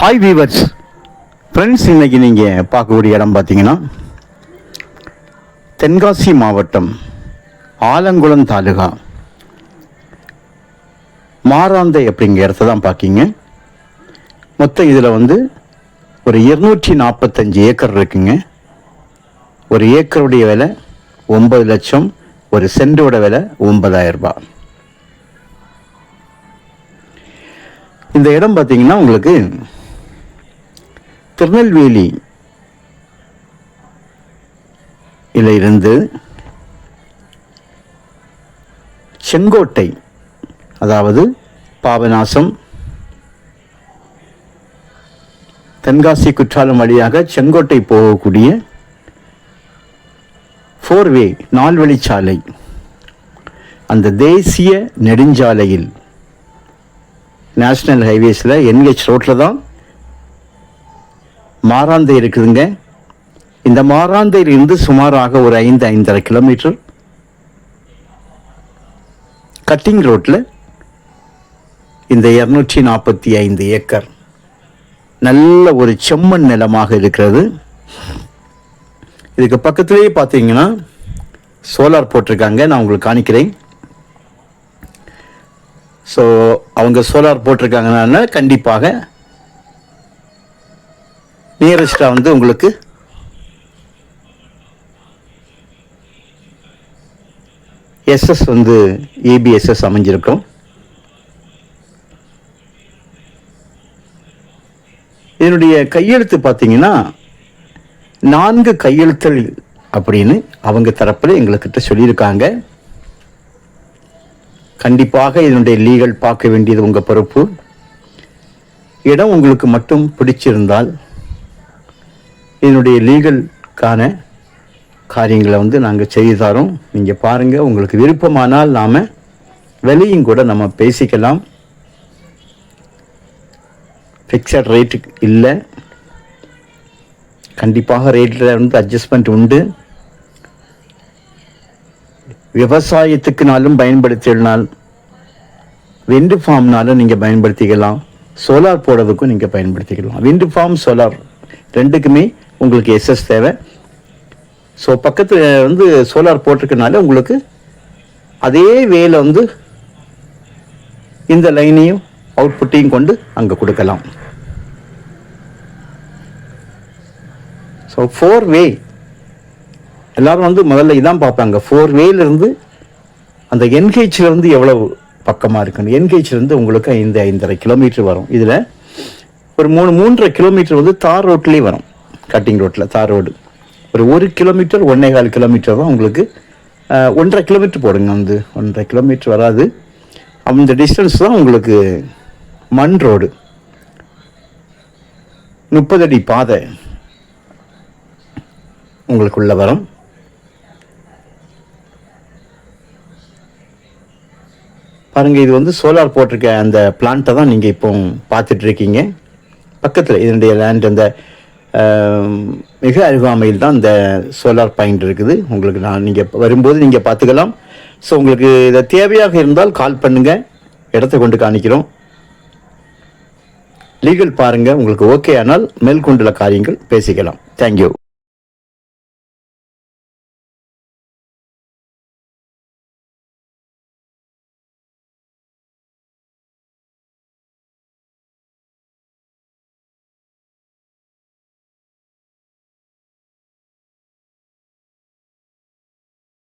Hi viewers friends இன்றைக்கி நீங்கள் பார்க்கக்கூடிய இடம் பார்த்தீங்கன்னா தென்காசி மாவட்டம் ஆலங்குளம் தாலுகா. மாராந்தை அப்படிங்கிற இடத்த தான் பார்க்கிங்க. மொத்தம் இதில் வந்து ஒரு இருநூற்றி நாற்பத்தஞ்சு ஏக்கர் இருக்குங்க. ஒரு ஏக்கருடைய விலை ஒன்பது லட்சம் ஒரு சென்டோட விலை ஒன்பதாயிரம் ரூபாய். இந்த இடம் பார்த்தீங்கன்னா உங்களுக்கு திருநெல்வேலி இல இருந்து செங்கோட்டை அதாவது பாபநாசம் தென்காசி குற்றாலம் வழியாக செங்கோட்டை போகக்கூடிய ஃபோர்வே நால்வழிச்சாலை. அந்த தேசிய நெடுஞ்சாலையில் நேஷ்னல் ஹைவேஸில் என்ஹெச் ரோட்டில் தான் மாராந்தை இருக்குதுங்க. இந்த மாராந்தையிலிருந்து சுமாராக ஒரு ஐந்து ஐந்தரை கிலோமீட்டர். கட்டிங் ரோட்டில் இந்த இரநூற்றி நாற்பத்தி ஐந்து ஏக்கர். நல்ல ஒரு செம்மண் நிலமாக இருக்கிறது. இதுக்கு பக்கத்துலேயே பார்த்தீங்கன்னா சோலார் போட்டிருக்காங்க. நான் உங்களுக்கு காணிக்கிறேன். ஸோ அவங்க சோலார் போட்டிருக்காங்கன்னா கண்டிப்பாக நியரஸ்டாக வந்து உங்களுக்கு எஸ்எஸ் வந்து ஏபிஎஸ்எஸ் அமைஞ்சிருக்கும். இதனுடைய கையெழுத்து பார்த்தீங்கன்னா நான்கு கையெழுத்தல் அப்படின்னு அவங்க தரப்பில் எங்கள்கிட்ட சொல்லியிருக்காங்க. கண்டிப்பாக இதனுடைய லீகல் பார்க்க வேண்டியது உங்கள் பொறுப்பு. இடம் உங்களுக்கு மட்டும் பிடிச்சிருந்தால் இதனுடைய லீகலுக்கான காரியங்களை வந்து நாங்கள் செய்து தரோம். நீங்கள் பாருங்கள் உங்களுக்கு விருப்பமானால் நாம் விலையும் கூட நம்ம பேசிக்கலாம். ஃபிக்ஸட் ரேட்டு இல்லை. கண்டிப்பாக ரேட்டில் வந்து அட்ஜஸ்ட்மெண்ட் உண்டு. விவசாயத்துக்குனாலும் பயன்படுத்தினால் விண்டு ஃபார்ம்னாலும் நீங்கள் பயன்படுத்திக்கலாம். சோலார் போடுறதுக்கும் நீங்கள் பயன்படுத்திக்கலாம். விண்டு ஃபார்ம் சோலார் ரெண்டுக்குமே உங்களுக்கு எஸ்எஸ் தேவை. ஸோ பக்கத்தில் வந்து சோலார் போட்டிருக்கனால உங்களுக்கு அதே வேலை வந்து இந்த லைனையும் அவுட்புட்டையும் கொண்டு அங்கே கொடுக்கலாம். ஸோ ஃபோர் வே எல்லாரும் வந்து முதல்ல இதான் பார்ப்பாங்க. ஃபோர் வேலேருந்து அந்த என்ஹெச்ல எவ்வளவு பக்கமாக இருக்குன்னு. என்ஹெச்ல இருந்து உங்களுக்கு ஐந்து ஐந்தரை கிலோமீட்டர் வரும். இதில் ஒரு மூணு மூன்றரை கிலோமீட்டர் வந்து தார் ரோட்லேயே வரும். கட்டிங் ரோட்டில் தார் ரோடு. ஒரு ஒரு கிலோமீட்டர் ஒன்றே கால் கிலோமீட்டர் தான் உங்களுக்கு ஒன்றரை கிலோமீட்டர் போடுங்க வந்து. ஒன்றரை கிலோமீட்டர் வராது. அந்த டிஸ்டன்ஸ் தான் உங்களுக்கு மண் ரோடு. முப்பது அடி பாதை உங்களுக்குள்ள வரும். பாருங்க இது வந்து சோலார் போட்டிருக்க அந்த பிளான்ட்டை தான் நீங்கள் இப்போ பார்த்துட்ருக்கீங்க பக்கத்தில் இதனுடைய லேண்ட் அந்த மிக அருகாமையில் தான் இந்த சோலார் பாயிண்ட் இருக்குது. உங்களுக்கு நான் நீங்கள் வரும்போது நீங்கள் பார்த்துக்கலாம். ஸோ உங்களுக்கு இதை தேவையாக இருந்தால் கால் பண்ணுங்கள் இடத்த கொண்டு காணிக்கிறோம். லீகல் பாருங்கள் உங்களுக்கு ஓகே ஆனால் மேற்கொண்டுள்ள காரியங்கள் பேசிக்கலாம். தேங்க்யூ